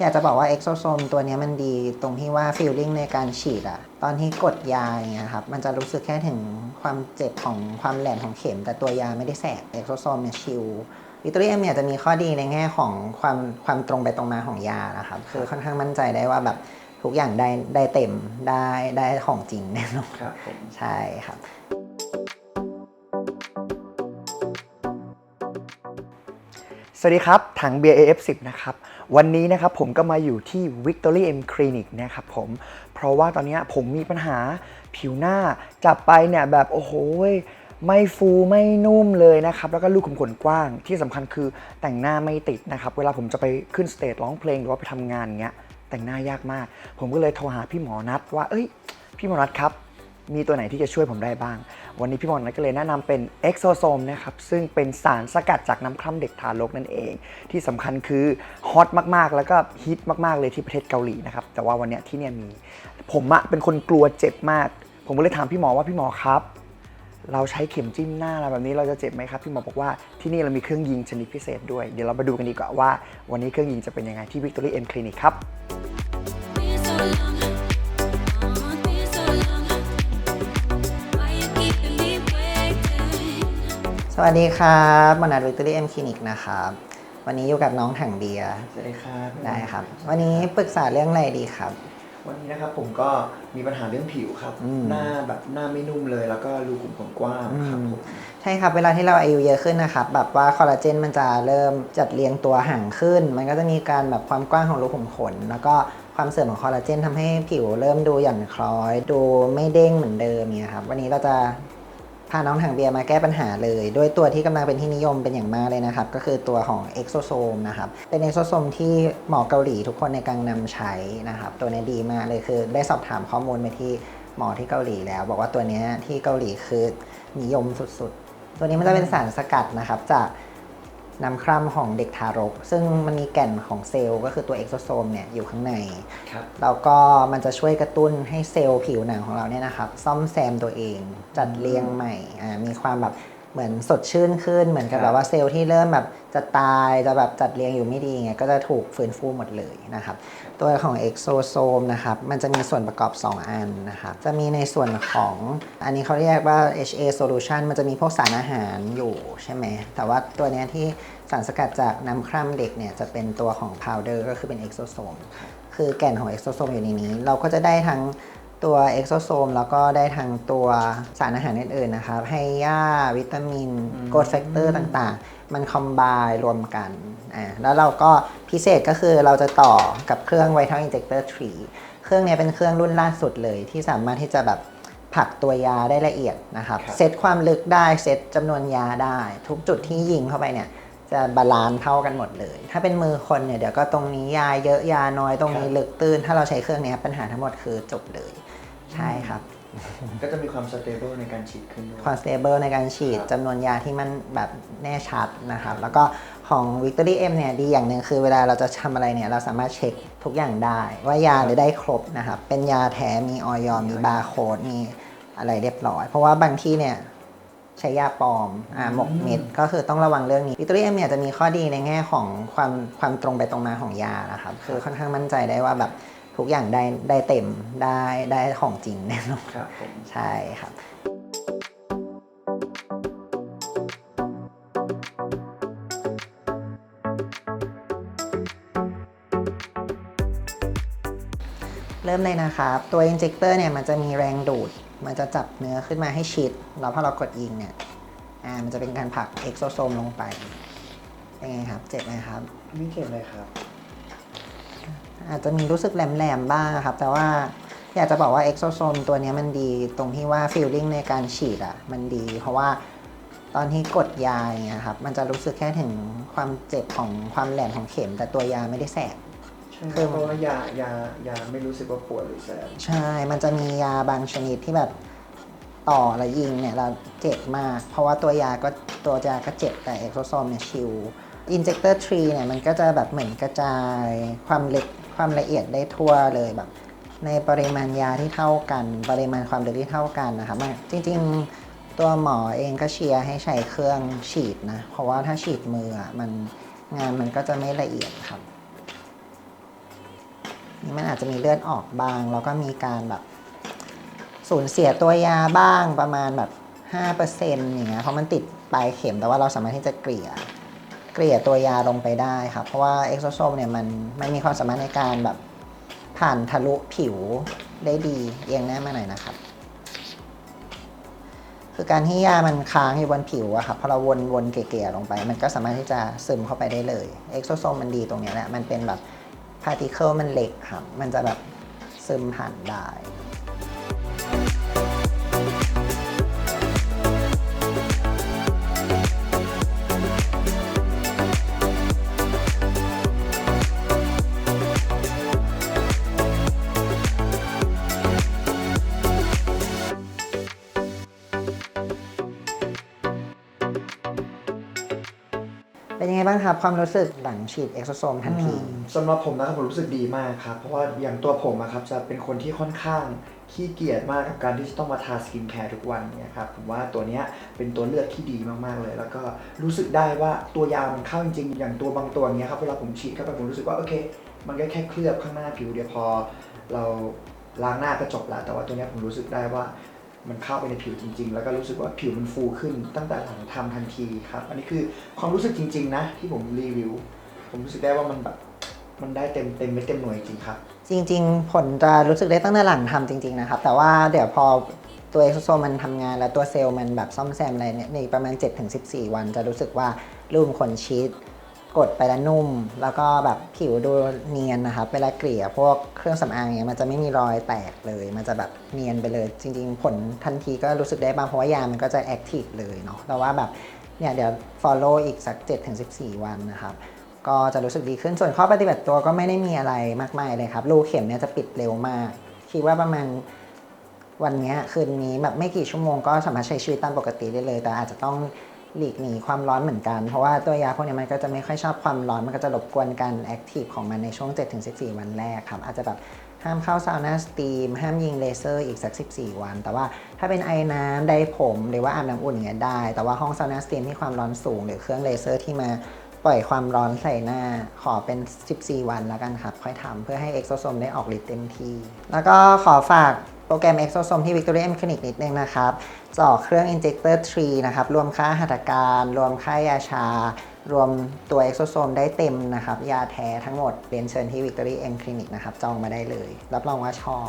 อยากจะบอกว่าเอ็กโซโซมตัวเนี้ยมันดีตรงที่ว่าฟีลลิ่งในการฉีดอะตอนที่กดยาอย่างเงี้ยครับ มันจะรู้สึกแค่ถึงความเจ็บของความแหลมของเข็ม แต่ตัวยาไม่ได้แสบเอ็กโซโซมเนี่ยชิลวิตอรี่เอ็มเนี่ยจะมีข้อดีในแง่ของความความตรงไปตรงมาของยานะครับ คือค่อนข้างมั่นใจได้ว่าแบบทุกอย่างได้ได้เต็มได้ได้ของจริงแน่นอนครับผมใช่ครับ สวัสดีครับ ถังเบียร์ AF10 นะครับ วันนี้นะครับผมก็มาอยู่ที่ Victory M Clinic นะครับผม เพราะว่าตอนนี้ผมมีปัญหาผิวหน้าจับไปเนี่ยแบบโอ้โหไม่ฟูไม่นุ่มเลยนะครับ แล้วก็ลูกขุมขนกว้างที่สำคัญคือแต่งหน้าไม่ติดนะครับ เวลาผมจะไปขึ้นสเตจร้องเพลงหรือว่าไปทำงานอย่างเงี้ยแต่งหน้ายากมาก ผมก็เลยโทรหาพี่หมอนัดว่าเอ้ย พี่หมอนัดครับ มีตัวไหนที่จะช่วยผมได้บ้าง วันนี้พี่หมอนก็เลยแนะนำเป็นเอ็กโซโซมนะครับ ซึ่งเป็นสารสกัดจากน้ำคร่ำเด็กทารกนั่นเอง ที่สำคัญคือฮอตมากๆ แล้วก็ฮิตมากๆเลยที่ประเทศเกาหลีนะครับ แต่ว่าวันนี้ที่เนี่ยมี ผมอะเป็นคนกลัวเจ็บมาก ผมก็เลยถามพี่หมอว่าพี่หมอครับเราใช้เข็มจิ้มหน้าอะไรแบบนี้เราจะเจ็บไหมครับพี่หมอบอกว่าที่นี่เรามีเครื่องยิงชนิดพิเศษด้วย เดี๋ยวเรามาดูกันดีกว่าว่า วันนี้เครื่องยิงจะเป็นยังไงที่ Victory M Clinic ครับ สวัสดีครับมอนัดวิกตอรี่เอ็มคลินิกนะครับ วันนี้อยู่กับน้องถังเบียร์สวัสดีครับได้ครับ วันนี้ปรึกษาเรื่องอะไรดีครับ วันนี้นะครับผมก็มีปัญหาเรื่องผิวครับ อืม หน้าแบบหน้าไม่นุ่มเลย แล้วก็รูขุมขนกว้างครับผมใช่ครับ เวลาที่เราอายุเยอะขึ้นนะครับ แบบว่าคอลลาเจนมันจะเริ่มจัดเรียงตัวห่างขึ้น มันก็จะมีการแบบความกว้างของรูขุมขน แล้วก็ความเสื่อมของคอลลาเจนทำให้ผิวเริ่มดูหย่อนคล้อย ดูไม่เด้งเหมือนเดิมเนี่ยครับ วันนี้เราจะ พาน้องถังเบียร์มาแก้ปัญหาเลยด้วยตัวที่กำลังเป็นที่นิยมเป็นอย่างมากเลยนะครับ ก็คือตัวของเอ็กโซโซมนะครับ เป็นเอ็กโซโซมที่หมอเกาหลีทุกคนในกำลังนำใช้นะครับ ตัวนี้ดีมากเลยคือได้สอบถามข้อมูลไปที่หมอที่เกาหลีแล้ว บอกว่าตัวนี้ที่เกาหลีคือนิยมสุดๆ ตัวนี้มันจะเป็นสารสกัดนะครับจาก น้ำคร่ำของเด็กทารก ซึ่งมันมีแก่นของเซลล์ก็คือตัวเอ็กโซโซมเนี่ยอยู่ข้างในครับแล้วก็มันจะช่วยกระตุ้นให้เซลล์ผิวหนังของเราเนี่ยนะครับ ซ่อมแซมตัวเอง จัดเรียงใหม่อ่ามีความแบบ เหมือนสดชื่นขึ้นเหมือนกับครับแบบว่าเซลล์ที่เริ่มแบบจะตายจะแบบจัดเรียงอยู่ไม่ดีไงก็จะถูกฟื้นฟูหมดเลยนะครับ ตัวของเอ็กโซโซมนะครับมันจะมีส่วนประกอบ 2 อันนะครับจะมีในส่วนของอันนี้เขาเรียกว่า HA solution มันจะมีพวกสารอาหารอยู่ใช่ไหมแต่ว่าตัวเนี้ยที่สารสกัดจากน้ำคร่ำเด็กเนี่ยจะเป็นตัวของ powder ก็คือเป็นเอ็กโซโซมคือแก่นของเอ็กโซโซมอยู่ในนี้ เราก็จะได้ทั้ง ตัวเอ็กโซโซมแล้วก็ได้ทั้งตัวสารอาหารอื่นๆนะครับ ให้ย่าวิตามินโกรดแฟกเตอร์ต่างๆ มันคอมบายรวมกันอ่าแล้วเราก็พิเศษก็คือเราจะต่อกับเครื่อง Vital Injector 3เครื่องเนี้ยเป็นเครื่องรุ่นล่าสุดเลยที่สามารถที่จะแบบผลักตัวยาได้ละเอียดนะครับครับ เซตความลึกได้ เซตจำนวนยาได้ ทุกจุดที่ยิงเข้าไปเนี่ย จะบาลานซ์เท่ากันหมดเลย ถ้าเป็นมือคนเนี่ยเดี๋ยวก็ตรงนี้ยาเยอะยาน้อยตรงนี้ครับลึกตื้น ถ้าเราใช้เครื่องเนี้ยปัญหาทั้งหมดคือจบเลย ใช่ครับ ก็จะมีความสเตเบิลในการฉีดขึ้นด้วยความสเตเบิลในการฉีดครับจำนวนยาที่มันแบบแน่ชัดนะครับ แล้วก็ของ Victory M เนี่ยดีอย่างหนึ่งคือเวลาเราจะทำอะไรเนี่ยเราสามารถเช็คทุกอย่างได้ ว่ายาหรือได้ครบนะครับ เป็นยาแท้มีออยมีบาร์โค้ดมีอะไรเรียบร้อย เพราะว่าบางที่เนี่ย ใช้ยาปลอมอ่าหมกเม็ดก็คือต้องระวังเรื่องนี้วิตอรี่เอ็มเนี่ยจะมีข้อดีในแง่ของความความตรงไปตรงมาของยานะครับคือค่อนข้างมั่นใจได้ว่าแบบทุกอย่างได้ได้เต็มได้ได้ของจริงแน่นอนครับผมใช่ครับเริ่มเลยนะครับ ตัวอินเจคเตอร์เนี่ยมันจะมีแรงดูด มันจะจับเนื้อขึ้นมาให้ชิดแล้วพอเรากดยิงเนี่ยอ่ามันจะเป็นการผลักเอ็กโซโซมลงไปเป็นไงครับ เจ็บไหมครับ ไม่เก็บเลยครับ อาจจะมีรู้สึกแหลมๆบ้างครับ แต่ว่าอยากจะบอกว่าเอ็กโซโซมตัวเนี้ยมันดีตรงที่ว่าฟีลลิ่งในการฉีดอะ มันดี เพราะว่าตอนที่กดยาอย่างเงี้ยครับ มันจะรู้สึกแค่ถึงความเจ็บของความแหลมของเข็ม แต่ตัวยาไม่ได้แสบ ใช่ครับเพราะว่ายายายาไม่รู้สึกว่าปวดหรือแสบใช่ มันจะมียาบางชนิดที่แบบต่อแล้วยิงเนี่ยเราเจ็บมาก เพราะว่าตัวยาก็ตัวยาก็เจ็บแต่เอ็กโซโซมเนี่ยชิลอินเจคเตอร์ทรีเนี่ยมันก็จะแบบเหมือนกระจายความเล็กความละเอียดได้ทั่วเลยแบบ ในปริมาณยาที่เท่ากัน ปริมาณความลึกที่เท่ากันนะครับมันจริง ๆ ตัวหมอเองก็เชียร์ให้ใช้เครื่องฉีดนะ เพราะว่าถ้าฉีดมืออะมันงานมันก็จะไม่ละเอียดครับนี่ มันอาจจะมีเลือดออกบาง แล้วก็มีการแบบสูญเสียตัวยาบ้างประมาณแบบ5%อย่างเงี้ยเพราะมันติดปลายเข็มแต่ว่าเราสามารถที่จะเกลี่ยเกลี่ยตัวยาลงไปได้ครับ เพราะว่าเอ็กโซโซมเนี่ยมันไมันมีความสามารถในการแบบผ่านทะลุผิวได้ดีเอียงหน้ามาหน่อยนะครับ คือการที่ยามันค้างอยู่บนผิวอะครับพอเราวนวนเกลี่ยลงไป มันก็สามารถที่จะซึมเข้าไปได้เลยเอ็กโซโซมมันดีตรงเนี้ยแหละมันเป็นแบบ พาร์ติเคิลมันเล็กครับ มันจะแบบซึมผ่านได้ เป็นยังไงบ้างครับความรู้สึกหลังฉีดเอ็กโซโซมทันที สำหรับผมนะครับผมรู้สึกดีมากครับ เพราะว่าอย่างตัวผมอะครับจะเป็นคนที่ค่อนข้างขี้เกียจมากกับการที่จะต้องมาทาสกินแคร์ทุกวันเนี่ยครับผมว่าตัวเนี้ยเป็นตัวเลือกที่ดีมาก ๆ เลย แล้วก็รู้สึกได้ว่าตัวยามันเข้าจริง ๆ อย่างตัวบางตัวเนี้ยครับเวลาผมฉีดเข้าไปผมรู้สึกว่าโอเค มันก็แค่เคลือบข้างหน้าผิวเดียวพอ เราล้างหน้าก็จบแล้วแต่ว่าตัวเนี้ยผมรู้สึกได้ว่า มันเข้าไปในผิวจริง ๆ แล้วก็รู้สึกว่าผิวมันฟูขึ้นตั้งแต่หลังทำทันทีครับ อันนี้คือความรู้สึกจริง ๆ นะ ที่ผมรีวิว ผมรู้สึกได้ว่ามันแบบมันได้เต็มเต็มไม่เต็มหน่วยจริงครับ จริง ๆ ผลจะรู้สึกได้ตั้งแต่หลังทำจริง ๆ นะครับ แต่ว่าเดี๋ยวพอตัวเอ็กโซโซมมันทำงานแล้วตัวเซลล์มันแบบซ่อมแซมอะไรเนี่ยในประมาณ 7-14 วันจะรู้สึกว่ารูมขนชีส กดไปแล้วนุ่ม แล้วก็แบบผิวดูเนียนนะครับเวลาเกลี่ยพวกเครื่องสำอางเนี่ยมันจะไม่มีรอยแตกเลย มันจะแบบเนียนไปเลย จริง ๆ ผลทันทีก็รู้สึกได้บ้างเพราะว่ายามันก็จะแอคทีฟเลยเนาะแต่ว่าแบบเนี่ยเดี๋ยว follow อีกสัก 7-14 วันนะครับก็จะรู้สึกดีขึ้นส่วนข้อปฏิบัติตัวก็ไม่ได้มีอะไรมากมายเลยครับรูเข็มเนี่ยจะปิดเร็วมาก คิดว่าประมาณวันนี้คืนนี้แบบไม่กี่ชั่วโมงก็สามารถใช้ชีวิตตามปกติได้เลย แต่อาจจะต้อง หลีกหนีความร้อนเหมือนกัน เพราะว่าตัวยาพวกนี้มันก็จะไม่ค่อยชอบความร้อน มันก็จะรบกวนการแอคทีฟของมันในช่วง 7-14 วันแรกครับ อาจจะแบบห้ามเข้าซาวน่าสตีม ห้ามยิงเลเซอร์อีกสัก 14 วัน แต่ว่าถ้าเป็นไอ้น้ำไดผม หรือว่าอาบน้ำอุ่นอย่างเงี้ยได้ แต่ว่าห้องซาวน่าสตีมที่ความร้อนสูง หรือเครื่องเลเซอร์ที่มาปล่อยความร้อนใส่หน้าขอเป็น 14 วันแล้วกันครับ ค่อยทำเพื่อให้ Exosome ได้ออกฤทธิ์เต็มที่ แล้วก็ขอฝาก โปรแกรมเอ็กโซโซมที่ Victoria M Clinic นิดนึงนะครับเจาะเครื่อง Injector 3 นะครับ รวมค่าหัตถการ รวมค่ายาชา รวมตัวเอ็กโซโซมได้เต็มนะครับ ยาแท้ทั้งหมดเรียนเชิญที่ Victoria M Clinic นะครับ จองมาได้เลย รับรองว่าชอบ